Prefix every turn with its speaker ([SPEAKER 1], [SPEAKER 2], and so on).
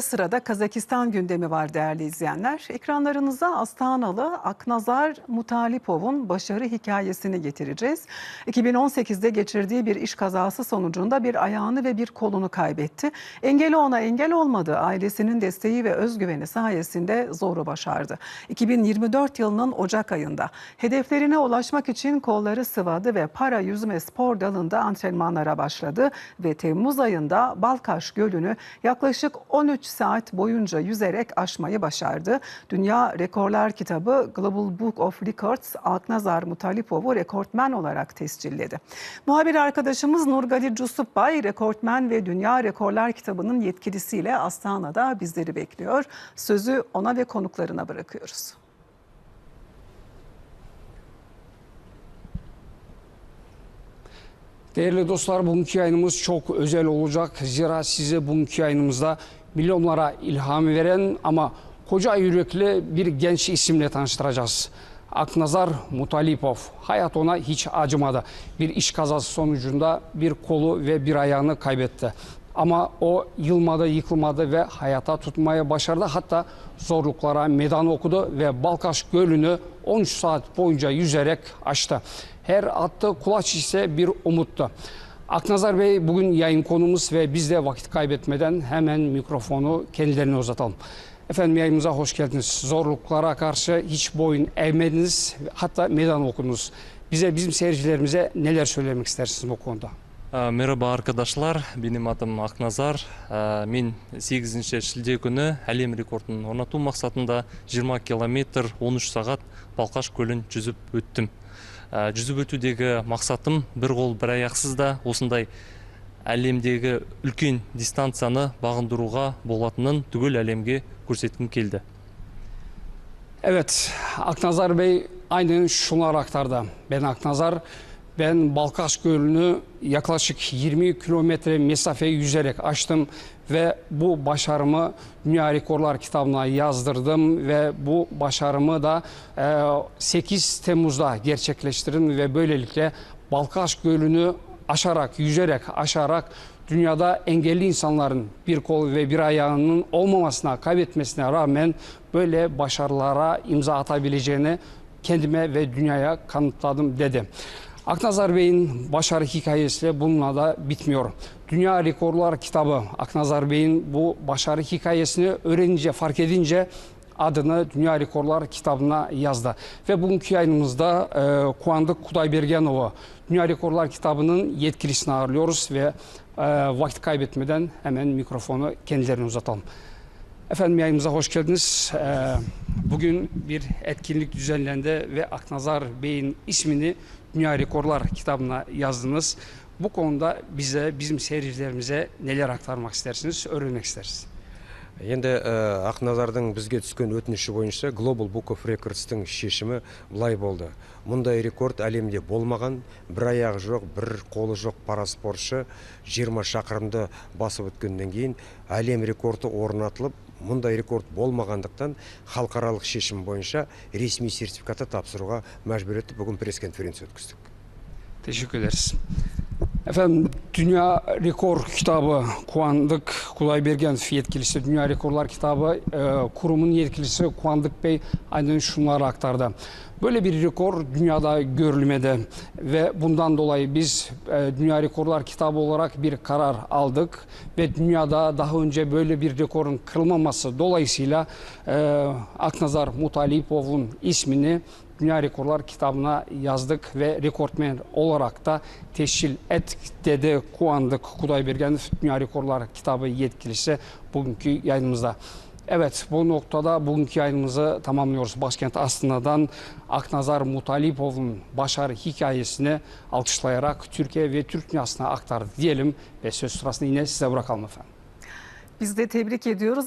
[SPEAKER 1] Sırada Kazakistan gündemi var değerli izleyenler. Ekranlarınıza Astanalı Aknazar Mutalipov'un başarı hikayesini getireceğiz. 2018'de geçirdiği bir iş kazası sonucunda bir ayağını ve bir kolunu kaybetti. Engeli ona engel olmadı. Ailesinin desteği ve özgüveni sayesinde zoru başardı. 2024 yılının Ocak ayında hedeflerine ulaşmak için kolları sıvadı ve para yüzme spor dalında antrenmanlara başladı ve Temmuz ayında Balkaş Gölü'nü yaklaşık 13 saat boyunca yüzerek aşmayı başardı. Dünya Rekorlar Kitabı Global Book of Records Aknazar Mutalipov'u rekortmen olarak tescilledi. Muhabir arkadaşımız Nurgali Cusupbay rekortmen ve Dünya Rekorlar Kitabı'nın yetkilisiyle Astana'da bizleri bekliyor. Sözü ona ve konuklarına bırakıyoruz.
[SPEAKER 2] Değerli dostlar bugünkü yayınımız çok özel olacak. Zira size bugünkü yayınımızda milyonlara ilham veren ama koca yürekli bir genç isimle tanıştıracağız. Aknazar Mutalipov. Hayat ona hiç acımadı. Bir iş kazası sonucunda bir kolu ve bir ayağını kaybetti. Ama o yılmadı, yıkılmadı ve hayata tutmaya başardı. Hatta zorluklara meydan okudu ve Balkaş Gölü'nü 13 saat boyunca yüzerek aştı. Her attığı kulaç ise bir umuttu. Aknazar Bey bugün yayın konumuz ve biz de vakit kaybetmeden hemen mikrofonu kendilerine uzatalım. Efendim yayınımıza hoş geldiniz. Zorluklara karşı hiç boyun eğmediniz, hatta meydan okudunuz. Bize, bizim seyircilerimize neler söylemek istersiniz bu konuda?
[SPEAKER 3] Ә, Merhaba arkadaşlar, benim adım Aknazar. Ә, Мен 8 шілде күні әлем рекордын орнату мақсатында 20 километр 13 сағат Балқаш көлін жүзіп өттім. Ә, Жүзіп өтудегі мақсатым бір қол бір аяқсыз да осындай әлемдегі үлкен дистанцияны бағындыруға болатынын түгел әлемге көрсеткім келді.
[SPEAKER 2] Evet, Aknazar Bey aktardı. Ben Aknazar, ben Balkaş Gölü'nü yaklaşık 20 kilometre mesafe yüzerek açtım ve bu başarımı Dünya Rekorlar kitabına yazdırdım ve bu başarımı da e, 8 Temmuz'da gerçekleştirdim ve böylelikle Balkaş Gölü'nü aşarak, yüzerek, aşarak dünyada engelli insanların bir kol ve bir ayağının olmamasına, kaybetmesine rağmen böyle başarılara imza atabileceğini kendime ve dünyaya kanıtladım dedi. Aknazar Bey'in başarı hikayesi de bununla da bitmiyor. Dünya Rekorlar kitabı Aknazar Bey'in bu başarı hikayesini öğrenince, fark edince adını Dünya Rekorlar kitabına yazdı. Ve bugünkü yayınımızda e, Kuandık Kudaybergenov'u Dünya Rekorlar kitabının yetkilisini ağırlıyoruz ve e, vakit kaybetmeden hemen mikrofonu kendilerine uzatalım. Efendim yayınımıza hoş geldiniz. E, bugün bir etkinlik düzenlendi ve Aknazar Bey'in ismini Dünya Rekorlar kitabına yazdınız. Bu konuda bize, bizim seyircilerimize neler aktarmak istersiniz, öğrenmek isteriz.
[SPEAKER 4] енді ә, ақназардың бізге түскен өтініші бойынша global book of recordстың шешімі былай болды мұндай рекорд әлемде болмаған бір аяғы жоқ бір қолы жоқ параспортшы 20 шақырымды басып өткеннен кейін әлем рекорды орнатылып мұндай рекорд болмағандықтан халықаралық шешім бойынша ресми сертификатты тапсыруға мәжбүр етті бүгін пресс конференция өткіздік
[SPEAKER 2] Dünya Rekor kitabı Kuandık Kulaybergen yetkilisi Dünya Rekorlar kitabı e, kurumun yetkilisi Kuandık Bey aynen şunları aktardı. Böyle bir rekor dünyada görülmedi ve bundan dolayı biz e, Dünya Rekorlar kitabı olarak bir karar aldık ve dünyada daha önce böyle bir rekorun kırılmaması dolayısıyla e, Aknazar Mutalipov'un ismini Dünya Rekorlar kitabına yazdık ve rekortmen olarak da teşkil et dedi Kuandık Kudaybergen Dünya Rekorlar kitabı yetkilisi bugünkü yayınımızda. Evet bu noktada bugünkü yayınımızı tamamlıyoruz. Başkent Astana'dan Aknazar Mutalipov'un başarı hikayesini alkışlayarak Türkiye ve Türk dünyasına aktardı diyelim ve söz sırasını yine size bırakalım efendim.
[SPEAKER 1] Biz de tebrik ediyoruz.